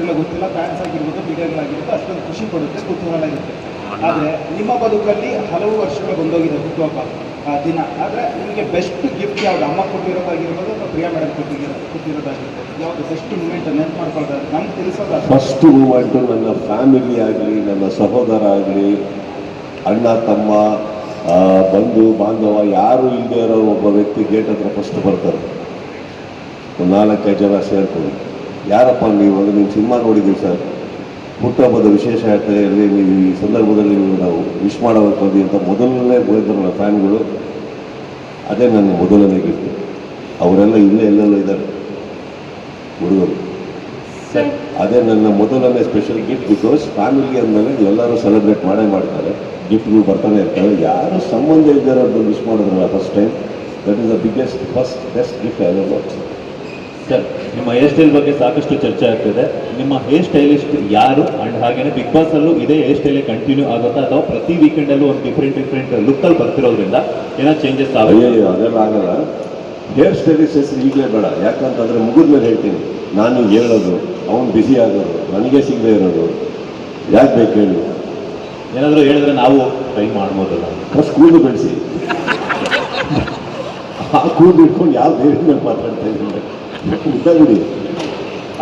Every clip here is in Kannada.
ನೋಡಿರ್ತಿರಲ್ಲ ಗೊತ್ತಿಲ್ಲ ಫ್ಯಾನ್ಸ್ ಆಗಿರ್ಬೋದು ಮೀಡಿಯಾಗಳಾಗಿರ್ಬೋದು ಅಷ್ಟೊಂದು ಖುಷಿ ಪಡುತ್ತೆ, ಕುತೂಹಲ ಇರುತ್ತೆ. ಆದರೆ ನಿಮ್ಮ ಬದುಕಲ್ಲಿ ಹಲವು ವರ್ಷಗಳು ಬಂದೋಗಿದೆ ಹುಟ್ಟುಹಬ್ಬ ದಿನ. ಆದರೆ ನಿಮಗೆ ಬೆಸ್ಟ್ ಗಿಫ್ಟ್ ಯಾವುದು? ಅಮ್ಮ ಕೊಟ್ಟಿರೋದಾಗಿರ್ಬೋದು ಅಥವಾ ಪ್ರಿಯಾ ಮೇಡಮ್ ಕೊಟ್ಟಿರೋ ಕೊಟ್ಟಿರೋದಾಗಿರ್ಬೋದು? ಯಾವುದು ಬೆಸ್ಟ್ ಮೂಮೆಂಟ್ ನೆನ್ಪು ಮಾಡ್ಕೊಳ್ತಾರೆ ನಮ್ಗೆ ತಿಳಿಸೋದು ಫಸ್ಟ್ ಮೂಮೆಂಟು ನನ್ನ ಫ್ಯಾಮಿಲಿ ಆಗಲಿ, ನನ್ನ ಸಹೋದರ ಆಗಲಿ, ಅಣ್ಣ, ತಮ್ಮ ಬಂಧು, ಬಾಂಧವ, ಯಾರು ಇಲ್ಲದೆ ಇರೋ ಒಬ್ಬ ವ್ಯಕ್ತಿ ಗೇಟ್ ಹತ್ರ ಫಸ್ಟ್ ಬರ್ತಾರೆ. ನಾಲ್ಕೈದು ಜನ ಸೇರ್ಕೊಂಡು ಯಾರಪ್ಪ ನೀವು ಅಂದರೆ ನೀವು ಸಿನಿಮಾ ನೋಡಿದ್ದೀವಿ ಸರ್? ಹುಟ್ಟುಹಬ್ಬದ ವಿಶೇಷ ಹೇಳ್ತಾರೆ ನೀವು ಈ ಸಂದರ್ಭದಲ್ಲಿ ನೀವು ನಾವು ವಿಶ್ ಮಾಡಬೇಕಾದ ಅಂತ ಮೊದಲನೇ ಬರೆದ್ರಲ್ಲ ಫ್ಯಾನ್ಗಳು ಅದೇ ನನ್ನ ಮೊದಲನೇ ಗಿಫ್ಟ್ ಅವರೆಲ್ಲ ಇಲ್ಲೇ ಎಲ್ಲೆಲ್ಲ ಇದ್ದಾರೆ. ಹುಡುಗರು. ಅದೇ ನನ್ನ ಮೊದಲನೇ ಸ್ಪೆಷಲ್ ಗಿಫ್ಟ್ ಬಿಕಾಸ್ ಫ್ಯಾಮಿಲಿ ಅಂದಮೇಲೆ ಎಲ್ಲರೂ ಸೆಲೆಬ್ರೇಟ್ ಮಾಡೇ ಮಾಡ್ತಾರೆ. ಗಿಫ್ಟ್ಗಳು ಬರ್ತಾನೆ ಇರ್ತಾರೆ ಯಾರು ಸಂಬಂಧ ಇದ್ದಾರೋದು ವಿಶ್ ಮಾಡಿದ್ರಲ್ಲ first time that is the biggest first best gift I ever sir ನಿಮ್ಮ ಹೇರ್ ಸ್ಟೈಲ್ ಬಗ್ಗೆ ಸಾಕಷ್ಟು ಚರ್ಚೆ ಆಗ್ತಿದೆ. ನಿಮ್ಮ ಹೇರ್ ಸ್ಟೈಲಿಸ್ಟ್ ಯಾರು? ಅಂಡ್ ಹಾಗೇನೆ ಬಿಗ್ ಬಾಸ್ ಅಲ್ಲೂ ಇದೇ ಹೇರ್ ಸ್ಟೈಲೇ ಕಂಟಿನ್ಯೂ ಆಗುತ್ತಾ? ಅಥವಾ ಪ್ರತಿ ವೀಕೆಂಡ್ ಅಲ್ಲೂ ಒಂದು ಡಿಫ್ರೆಂಟ್ ಡಿಫ್ರೆಂಟ್ ಲುಕ್ ಅಲ್ಲಿ ಬರ್ತಿರೋದ್ರಿಂದ ಏನೋ ಚೇಂಜಸ್ ಆಗುತ್ತೆ? ಅದೆಲ್ಲ ಆಗಲ್ಲ. ಹೇರ್ ಸ್ಟೈಲಿಸ್ಟ್ ಹೆಸರು ಈಗಲೇ ಬೇಡ. ಯಾಕಂತಂದ್ರೆ ಮುಗಿದ ಮೇಲೆ ಹೇಳ್ತೀನಿ. ನಾನು ಹೇಳೋದು ಅವನು ಬಿಸಿ ಆಗೋದು ನನಗೆ ಸಿಗದೆ ಇರೋದು. ಯಾಕೆ ಬೇಕು ಹೇಳಿ? ಏನಾದರೂ ಹೇಳಿದ್ರೆ ನಾವು ಟ್ರೈ ಮಾಡ್ಬೋದಲ್ಲ. ಫಸ್ಟ್ ಕೂದಲು ಬೆಳೆಸಿ ಆ ಕೂದಲು ಇಟ್ಕೊಂಡು ಯಾವ ಬೇರೆ ಮೇಲೆ ಮಾತಾಡ್ತಾ ಇದ್ದೀನಿ? ಉದ್ದ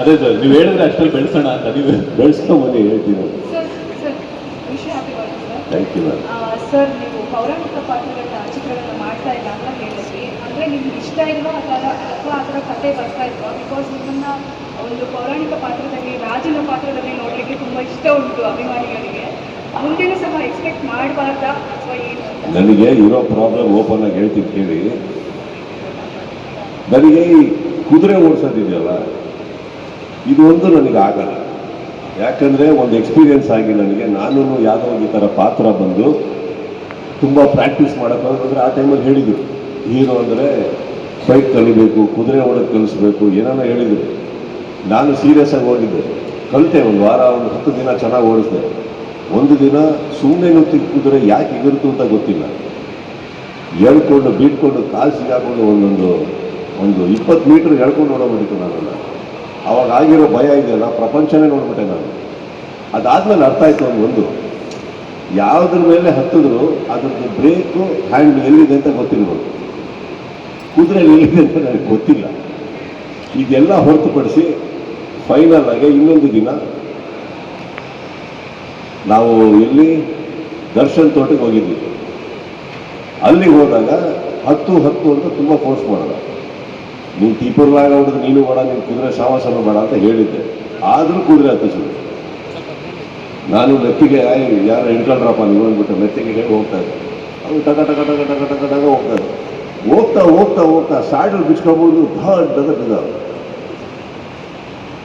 ಅದೇ ಸರ್ ನೀವು ಹೇಳಿದ್ರೆ ಅಷ್ಟರಲ್ಲಿ ಬೆಳೆಸೋಣ ಅಂತ ನೀವು ಬೆಳೆಸ್ಕೊಂಡು ಬನ್ನಿ ಹೇಳ್ತೀನಿ ಸರ್ ಸರ್ ವಿಷಯ ಹ್ಯಾಪಿ ಬರ್ತೀನಿ sir thank you ma'am sir ನೀವು ಪೌರಾಣಿಕ ಪಾತ್ರಗಳನ್ನ ಚಿತ್ರಗಳನ್ನ ಮಾಡ್ತಾ ಇಲ್ಲ ಅಂತ ಹೇಳಿದ್ರಿ. ಅಂದರೆ ನಿಮ್ಗೆ ಇಷ್ಟ ಇಲ್ವಾ ಅಥವಾ ಅಥವಾ ಆ ಥರ ಕತೆ ಬರ್ತಾ ಇಲ್ವಾ? ಬಿಕಾಸ್ ನಿಮ್ಮನ್ನ ಒಂದು ಪೌರಾಣಿಕ ಪಾತ್ರದಲ್ಲಿ ರಾಜನ ಪಾತ್ರದಲ್ಲಿ ನೋಡಲಿಕ್ಕೆ ತುಂಬ ಇಷ್ಟ ಉಂಟು ಅಭಿಮಾನಿಗಳಿಗೆ. ಮುಂದೆನೂ ಸಹ ಎಕ್ಸ್ಪೆಕ್ಟ್ ಮಾಡಬಾರ್ದಾ ಅಥವಾ ಏನು? ನನಗೆ ಇರೋ ಪ್ರಾಬ್ಲಮ್ ಓಪನ್ ಆಗಿ ಹೇಳ್ತೀನಿ ಕೇಳಿ. ನನಗೆ ಕುದುರೆ ಓಡಿಸೋದಿದೆಯಲ್ಲ, ಇದು ಒಂದು ನನಗೆ ಆಗಲ್ಲ. ಯಾಕಂದರೆ ಒಂದು ಎಕ್ಸ್ಪೀರಿಯನ್ಸ್ ಆಗಿ ನನಗೆ ನಾನು ಯಾವುದೋ ಈ ಥರ ಪಾತ್ರ ಬಂದು ತುಂಬ ಪ್ರಾಕ್ಟೀಸ್ ಮಾಡೋಕ್ಕಾದ್ರೆ ಆ ಟೈಮಲ್ಲಿ ಹೇಳಿದರು. ಹೀರೋ ಅಂದರೆ ಫೈಟ್ ಕಲಿಬೇಕು, ಕುದುರೆ ಓಡೋದು ಕಲಿಸ್ಬೇಕು ಏನನ್ನ ಹೇಳಿದರು. ನಾನು ಸೀರಿಯಸ್ ಆಗಿ ಕಲಿತೆ, ಒಂದು ವಾರ, ಒಂದು ಹತ್ತು ದಿನ ಚೆನ್ನಾಗಿ ಓಡಿಸಿದೆ. ಒಂದು ದಿನ ಸುಮ್ಮನೆ ನುತ್ತಿ ಕುದುರೆ ಯಾಕೆ ಇಗಿರುತ್ತು ಅಂತ ಗೊತ್ತಿಲ್ಲ. ಹೇಳ್ಕೊಂಡು ಬೀಟ್ಕೊಂಡು ಕಾಲು ಸಿಗಾಕೊಂಡು ಒಂದೊಂದು ಒಂದು ಇಪ್ಪತ್ತು ಮೀಟ್ರ್ ಹೇಳ್ಕೊಂಡು ನೋಡೋಬಿಟ್ಟಿತ್ತು ನಾನು ಅವಾಗ ಆಗಿರೋ ಭಯ ಇದೆಯಲ್ಲ, ಪ್ರಪಂಚನೇ ನೋಡ್ಬಿಟ್ಟೆ ನಾನು. ಅದಾದಮೇಲೆ ಅರ್ಥ ಆಯಿತು ಒಂದು ಒಂದು. ಯಾವುದ್ರ ಮೇಲೆ ಹತ್ತಿದ್ರು, ಅದ್ರದ್ದು ಬ್ರೇಕು, ಹ್ಯಾಂಡ್ ಎಲ್ಲಿದೆ ಅಂತ ಗೊತ್ತಿರ್ಬೋದು ಕುದುರೆ ಎಲ್ಲಿದೆ ಅಂತ ನನಗೆ ಗೊತ್ತಿಲ್ಲ. ಇದೆಲ್ಲ ಹೊರತುಪಡಿಸಿ ಫೈನಲ್ ಆಗಿ ಇನ್ನೊಂದು ದಿನ ನಾವು ಎಲ್ಲಿ ದರ್ಶನ್ ತೋಟಕ್ಕೆ ಹೋಗಿದ್ವಿ. ಅಲ್ಲಿಗೆ ಹೋದಾಗ ಹತ್ತು ಹತ್ತು ಅಂತ ತುಂಬ ಫೋರ್ಸ್ ಮಾಡೋಣ. ನೀನು ತೀಪರ್ಲಾಗ ಹೊಡೆದ್ರೆ ನೀನು ಬೇಡ ನೀನು ಕುದುರೆ ಸಾವಾಸನೂ ಬೇಡ ಅಂತ ಹೇಳಿದ್ದೆ. ಆದರೂ ಕುದುರೆ ಹತ್ತಿಸಿದ್ರು ನಾನು ಮೆತ್ತಿಗೆ ಯಾರು ಹಿಡ್ಕೊಂಡ್ರಪ್ಪ ನೀವು ಅಂದ್ಬಿಟ್ಟು ಮೆತ್ತಿಗೆ ಹೇಳಿ ಹೋಗ್ತಾ ಇದ್ದೆ. ಅದು ಟಕ ಟಕ ಟಕ ಟಕ ಟಕ ಟಕ ಹೋಗ್ತಾ ಇದ್ದೆ. ಹೋಗ್ತಾ ಹೋಗ್ತಾ ಹೋಗ್ತಾ ಸ್ಯಾಡಲ್ ಬಿಚ್ಕೊಬೋದು ದೊಡ್ಡ ಬಿದ್ದ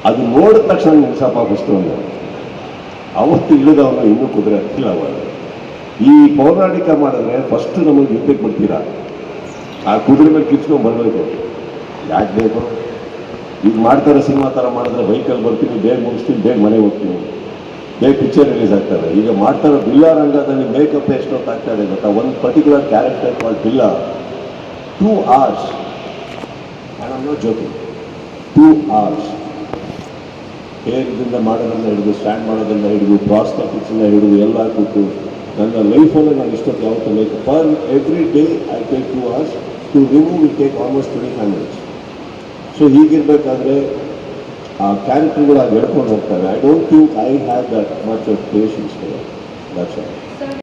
ಅದು ನೋಡಿದ ತಕ್ಷಣ ನಿಲ್ಸಪ್ಪ ಬಿಸ್ತು ಅವತ್ತು ಇಳಿದವನು ಇನ್ನೂ ಕುದುರೆ ಹತ್ತಿಲ್ಲ ಅವಾಗ. ಈ ಪೌರಾಣಿಕ ಮಾಡಿದ್ರೆ ಫಸ್ಟ್ ನಮಗೆ ಯುದ್ಧಕ್ಕೆ ಬರ್ತೀರಾ ಆ ಕುದುರೆ ಮೇಲೆ ಕಿಚ್ಕೊಂಡು ಬರಬೇಕು. ಯಾಕೆ ಬೇಕು ಈಗ ಮಾಡ್ತಾರೆ ಸಿನಿಮಾ ಥರ ಮಾಡಿದ್ರೆ ವೆಹಿಕಲ್ ಬರ್ತೀನಿ, ಬೇಗ ಮುಗಿಸ್ತೀನಿ, ಬೇಗ ಮನೆಗೆ ಹೋಗ್ತೀನಿ. ಬೇಗ ಪಿಕ್ಚರ್ ರಿಲೀಸ್ ಆಗ್ತದೆ ಈಗ ಮಾಡ್ತಾರೆ ಬಿಲ್ಲ ರಂಗದಲ್ಲಿ ಮೇಕಪ್ ಎಷ್ಟೊತ್ತು ಆಗ್ತದೆ ಗೊತ್ತಾ? ಒಂದು ಪರ್ಟಿಕ್ಯುಲರ್ ಕ್ಯಾರೆಕ್ಟರ್ ಕಾಲ್ ಬಿಲ್ಲ ಟೂ ಅವರ್ಸ್ ನೋ ಜೊತೆ ಟೂ ಅವರ್ಸ್ ಹೇರಿಂದ ಮಾಡೋದನ್ನ ಹಿಡಿದು ಸ್ಟ್ಯಾಂಡ್ ಮಾಡೋದನ್ನ ಹಿಡಿದು ಪ್ರಾಸ್ಟೆಟಿಕ್ಸನ್ನ ಹಿಡಿದು, ಎಲ್ಲ ಕೂತು ನನ್ನ ಲೈಫಲ್ಲೇ ನಾನು ಇಷ್ಟೊತ್ತು ಯಾವತ್ತೂ like per every day I take two hours to remove will take almost twenty five minutes so ಹೀಗಿರಬೇಕಾದ್ರೆ, ಆ ಕ್ಯಾರೆಕ್ಟರ್ಗಳು ಆಗಿ ಹೇಳ್ಕೊಂಡು ಹೋಗ್ತಾರೆ I don't think I have that much of patience that's all